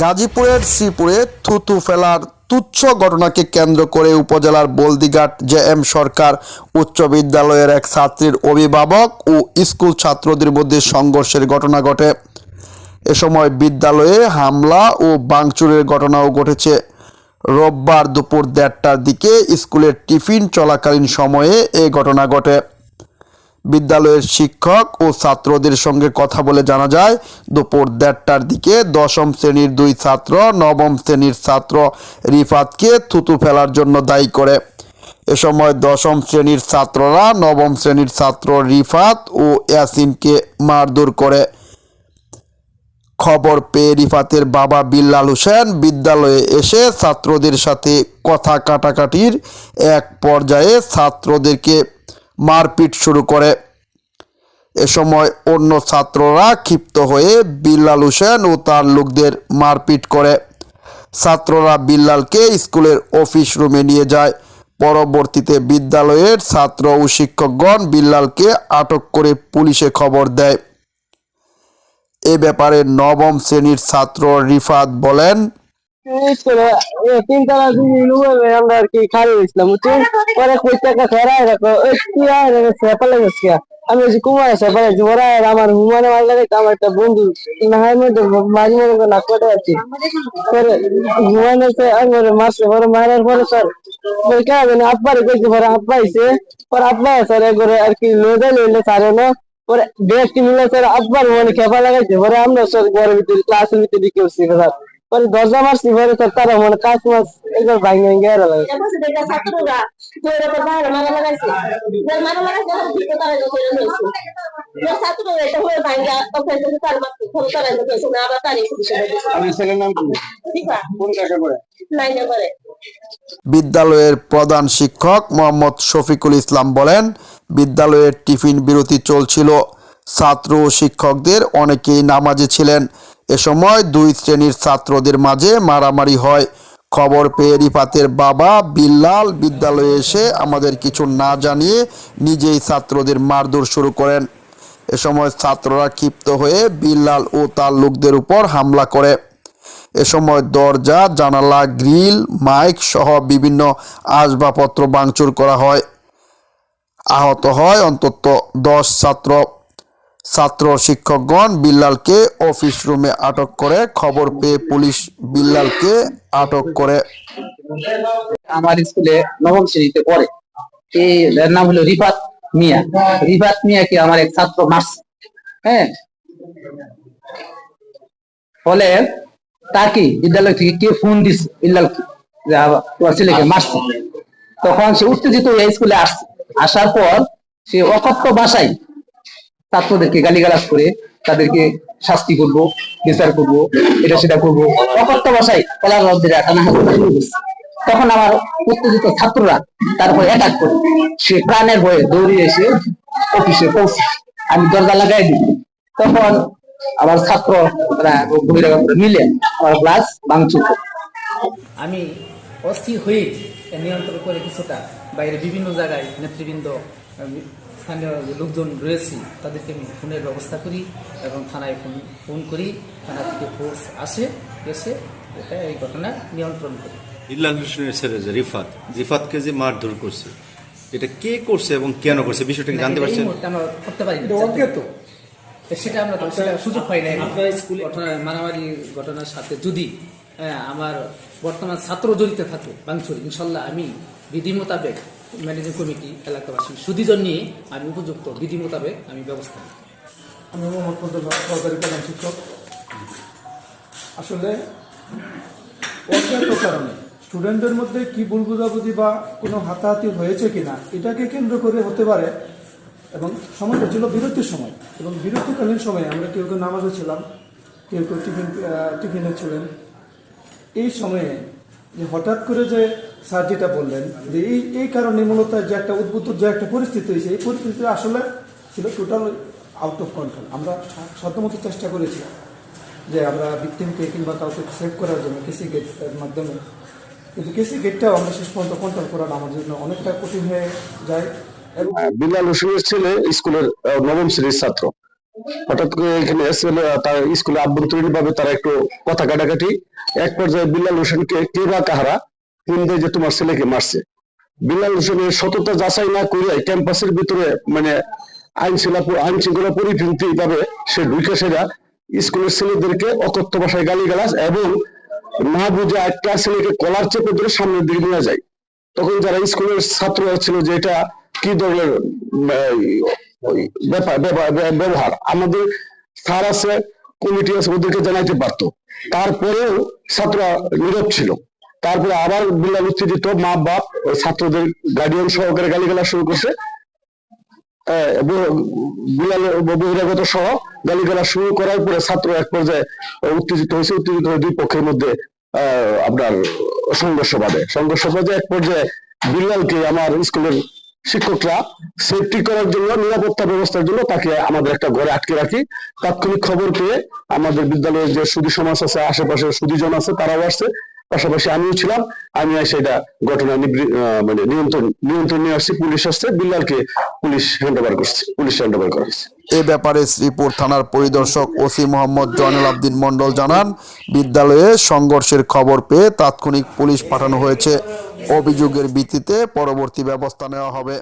গাজীপুরের শ্রীপুরে থুতু ফেলার তুচ্ছ ঘটনাকে কেন্দ্র করে উপজেলার বলদিঘাট জে এম সরকার উচ্চ বিদ্যালয়ের এক ছাত্রীর অভিভাবক ও স্কুল ছাত্রদের মধ্যে সংঘর্ষের ঘটনা ঘটে। এ সময় বিদ্যালয়ে হামলা ও বাংচুরের ঘটনাও ঘটেছে। রোববার দুপুর দেড়টার দিকে স্কুলের টিফিন চলাকালীন সময়ে এই ঘটনা ঘটে। বিদ্যালয়ের শিক্ষক ও ছাত্রদের সঙ্গে কথা বলে জানা যায়, দুপুর দেড়টার দিকে দশম শ্রেণির দুই ছাত্র নবম শ্রেণির ছাত্র রিফাতকে থুতু ফেলার জন্য দায়ী করে। এ সময় দশম শ্রেণির ছাত্ররা নবম শ্রেণির ছাত্র রিফাত ও ইয়াসিনকে মারধর করে। খবর পেয়ে রিফাতের বাবা বিল্লাল হোসেন বিদ্যালয়ে এসে ছাত্রদের সাথে কথা কাটাকাটির এক পর্যায়ে ছাত্রদেরকে মারপিট শুরু করে। এ সময় অন্য ছাত্ররা ক্ষিপ্ত হয়ে বিল্লাল হোসেন ও তার লোকদের মারপিট করে। ছাত্ররা বিল্লালকে স্কুলের অফিস রুমে নিয়ে যায়। পরবর্তীতে বিদ্যালয়ের ছাত্র ও শিক্ষকগণ বিল্লালকে আটক করে পুলিশে খবর দেয়। এ ব্যাপারে নবম শ্রেণির ছাত্র রিফাত বলেন স্কুলে তিনতলা বিল্ডিং রুমে আমরা আর কি খালি হয়েছিলাম বুঝছেন পরে কই টাকা ফেরাই রাখো ওই কি আর সেপালে গেছি আমি ওই কুমার সেপালে জোরা আর আমার হুমানে মাল লাগে আমার একটা বন্ধু না হয় মধ্যে মাঝে মাঝে না করে আছি পরে হুমানে সে আমার মারছে, পরে মারার পরে স্যার ওই কারণে আব্বার কইছে, পরে আব্বা আইছে। পরে আব্বা স্যার একবারে আর কি লোদা লইলে স্যার না পরে বেশটি মিলে স্যার আব্বার মানে খেপা লাগাইছে। পরে আমরা স্যার ঘরের ভিতরে ক্লাসের ভিতরে ঢুকে স্যার। পরে দরজা মারছি পরে স্যার তারা মানে কাজ মাছ একবার ভাঙে ভেঙে গেল লাগে তোরে তারা তার তারা বিদ্যালয়ের প্রধান শিক্ষক মোহাম্মদ শফিকুল ইসলাম বলেন বিদ্যালয়ের টিফিন বিরতি চলছিল। ছাত্র ও শিক্ষকদের অনেকেই নামাজে ছিলেন। এ সময় দুই শ্রেণির ছাত্রদের মাঝে মারামারি হয়। খবর পেয়ে রিফাতের বাবা বিল্লাল বিদ্যালয়ে এসে আমাদের কিছু না জানিয়ে নিজেই ছাত্রদের মারধর শুরু করেন। এ সময় ছাত্ররা ক্ষিপ্ত হয়ে বিল্লাল ও তার লোকদের উপর হামলা করে। এ সময় দরজা, জানালা, গ্রিল, মাইক সহ বিভিন্ন আসবাবপত্র ভাঙচুর করা হয়। আহত হয় অন্তত দশ ছাত্র। ছাত্র শিক্ষকগণ বিল্লালকে অফিস রুমে আটক করে খবর পেয়ে পুলিশ বিল্লালকে আটক করে। আমার স্কুলে নবম শ্রেণীতে পড়ে। এর নাম হলো রিফাত মিয়া। রিফাত মিয়াকে আমার এক ছাত্র মারছে হ্যাঁ। ফলে তাকে বিদ্যালয় থেকে কে ফোন দিছে? বিল্লালকে যে তোমার ছেলেকে মারছে। তখন সে উত্তেজিত হয়ে স্কুলে আসছে। আসার পর সে অকথ্য ভাষায় ছাত্রদেরকে গালিগালাজ করে তাদেরকে শাস্তি করব, বিচার করব, এটা সেটা করব। অকথ্য ভাষায় কলার শুরু করছে তখন আমার উত্তেজিত ছাত্ররা তারপর অ্যাটাক করে। সে প্রাণের ভয়ে দৌড়ে এসে অফিসে পৌঁছে। আমি দরজা লাগাই দিই। তখন আমার বহিরাগতরা মিলে আমার ক্লাস ভাঙচুর আমি অস্থির হয়ে নিয়ন্ত্রণ করে কিছুটা বাইরে বিভিন্ন জায়গায় নেতৃবৃন্দ স্থানীয় লোকজন রয়েছে তাদেরকে আমি ফোনের ব্যবস্থা করি এবং থানায় ফোন ফোন করি। থানা থেকে ফোর্স আসে এসে এটা এই ঘটনা নিয়ন্ত্রণ করি। ইল্লাল হোসেনের ছেলে যে রিফাত রিফাতকে যে মারধর করছে এটা কে করছে এবং কেন করছে? বিষয়টা কি জানতে এটা পারছেন? আমরা করতে পারি সেটা আমরা সুযোগ পাই না আপনার স্কুলে মারামারি ঘটনার সাথে যদি হ্যাঁ, আমার বর্তমান ছাত্র জড়িত থাকে বাংচুর ইনশাল্লাহ আমি বিধি মোতাবেক ম্যানেজিং কমিটি, এলাকাবাসী সুদীজন নিয়ে আমি উপযুক্ত বিধি মোতাবেক আমি ব্যবস্থা নিই। আমি মোহাম্মদ সরকারি প্রধান শিক্ষক। আসলে, অজ্ঞাত কারণে স্টুডেন্টদের মধ্যে কি ভুল বোঝাবুঝি বা কোনো হাতাহাতি হয়েছে কিনা, এটাকে কেন্দ্র করে হতে পারে এবং সময়টা ছিল বিরতির সময় এবং বিরতিকালীন সময়ে আমরা কেউ কেউ নামাজে ছিলাম, কেউ কেউ টিফিন টিফিনে ছিলেন। এই সময়ে যে হঠাৎ করে যে স্যার যেটা বললেন যে এই এই কারণে মূলত যে একটা উদ্ভূত যে একটা পরিস্থিতি হয়েছে, এই পরিস্থিতি আসলে ছিল টোটাল আউট অফ কন্ট্রোল আমরা সাধ্যমতো চেষ্টা করেছি যে আমরা ভিকটিমকে কিংবা কাউকে সেভ করার জন্য কেসি গেটের মাধ্যমে। কিন্তু কেসি গেটটাও আমরা শেষ পর্যন্ত কন্ট্রোল করাটা আমাদের জন্য অনেকটা কঠিন হয়ে যায়। এবং বিলাল হোসেনের ছেলে, স্কুলের নবম শ্রেণির ছাত্র। হঠাৎ করে এখানে তার স্কুলে আভ্যন্তরীণ ভাবে তারা একটু কথা কাটাকাটি। এক পর্যায়ে বিল্লাল হোসেনকে কে বা কাহারা ফোন দেয় যে তোমার ছেলেকে মারছে। বিল্লাল হোসেনের সততা যাচাই না করে ক্যাম্পাসের ভিতরে মানে আইন শৃঙ্খলা আইন শৃঙ্খলা পরিপন্থী ভাবে সে ঢুকে সেরা স্কুলের ছেলেদেরকে অকথ্য ভাষায় গালিগালাজ এবং না বুঝে একটা ছেলেকে কলার চেপে ধরে সামনের দিকে নিয়ে যায়। তখন যারা স্কুলের ছাত্ররা ছিল যে এটা কি ধরনের ব্যবহার, আমাদের স্যার আছে, কমিটি আছে, ওদেরকে জানাইতে পারতো। তারপরেও ছাত্ররা নীরব ছিল। তারপরে আবার বিল্লাল উত্তেজিত মা বাপ ছাত্রদের গার্ডিয়ান সহকারে গালিগালা শুরু করছে। বহিরাগত সহ গালিগালা শুরু করার পরে ছাত্র এক পর্যায়ে উত্তেজিত হয়েছে, উত্তেজিত হয়ে দুই পক্ষের মধ্যে আপনার সংঘর্ষ বাঁধে। সংঘর্ষ বাঁধে এক পর্যায়ে বিল্লালকে আমার স্কুলের শিক্ষকরা সেফটি করার জন্য, নিরাপত্তা ব্যবস্থার জন্য তাকে আমাদের একটা ঘরে আটকে রাখি। তাৎক্ষণিক খবর পেয়ে আমাদের বিদ্যালয়ের যে সুদী সমাজ আছে আশেপাশে সুদীজন আছে, তারাও আসছে। পাশাপাশি আমিও ছিলাম আমি এসে এটা ঘটনা মানে নিয়ন্ত্রণ নিয়ন্ত্রণ নিয়ে আসছি। পুলিশ আসছে, বিল্লালকে পুলিশ হ্যান্ড ওভার করছে, পুলিশ হ্যান্ড ওভার করা হয়েছে এ ব্যাপারে শ্রীপুর থানার পরিদর্শক ওসি মোহাম্মদ জয়নুল আবদিন মন্ডল জানান, বিদ্যালয়ে সংঘর্ষের খবর পেয়ে তাৎক্ষণিক পুলিশ পাঠানো হয়েছে। অভিযোগের ভিত্তিতে পরবর্তী ব্যবস্থা নেওয়া হবে।